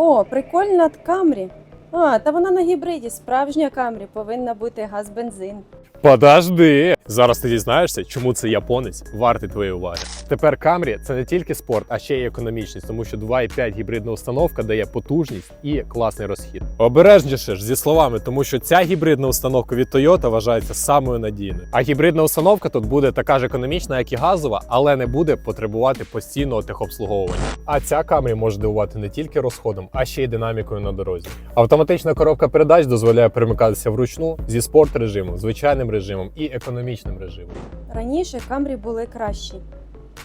О, прикольна Камрі. А, та вона на гібриді. Справжня Камрі повинна бути газ-бензин. Подожди! Зараз ти дізнаєшся, чому цей японець вартий твоєї уваги. Тепер Камрі це не тільки спорт, а ще й економічність, тому що 2,5 гібридна установка дає потужність і класний розхід. Обережніше ж зі словами, тому що ця гібридна установка від Toyota вважається самою надійною. А гібридна установка тут буде така ж економічна, як і газова, але не буде потребувати постійного техобслуговування. А ця Камрі може дивувати не тільки розходом, а ще й динамікою на дорозі. Автоматична коробка передач дозволяє перемикатися вручну зі спорт режимом, звичайним режимом і економічним режимом. Раніше Камрі були кращі.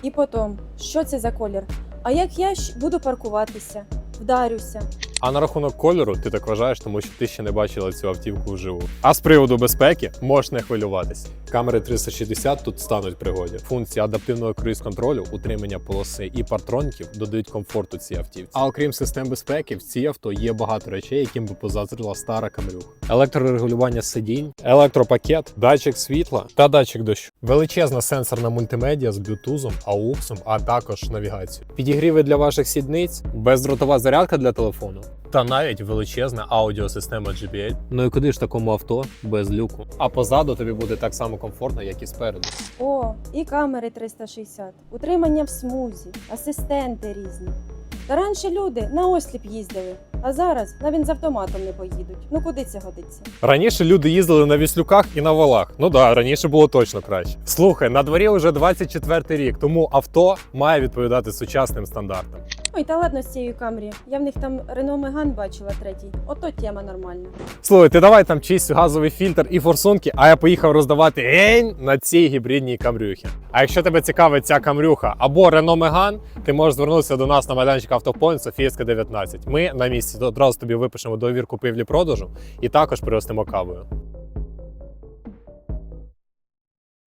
І потім, що це за колір? А як я буду паркуватися? Вдарюся. А на рахунок кольору ти так вважаєш, тому що ти ще не бачила цю автівку вживу. А з приводу безпеки можеш не хвилюватись. Камери 360 тут стануть пригоді. Функції адаптивного круїз-контролю, утримання полоси і партроніків додають комфорту цій автівці. А окрім систем безпеки, в цій авто є багато речей, яким би позазрила стара камрюха. Електрорегулювання сидінь, електропакет, датчик світла та датчик дощу. Величезна сенсорна мультимедіа з блютузом, ауксом, а також навігацією. Підігріви для ваших сідниць, бездротова зарядка для телефону. Та навіть величезна аудіосистема JBL. Ну і куди ж такому авто без люку? А позаду тобі буде так само комфортно, як і спереду. О, і камери 360, утримання в смузі, асистенти різні. Та раніше люди на осліп їздили, а зараз навіть з автоматом не поїдуть. Ну куди це годиться? Раніше люди їздили на віслюках і на валах. Ну да, раніше було точно краще. Слухай, на дворі вже 24 рік, тому авто має відповідати сучасним стандартам. Ой, та ладно з цією камрі. Я в них там Рено Меган бачила третій. Ото тема нормальна. Слухай, ти давай там чийсь газовий фільтр і форсунки, а я поїхав роздавати гень на цій гібридній камрюхі. А якщо тебе цікавить ця камрюха або Renault Megane, ти можеш звернутися до нас на майданчик Автопоінт Софіївська 19. Ми на місці одразу тобі випишемо договір купівлі-продажу і також пригостимо кавою.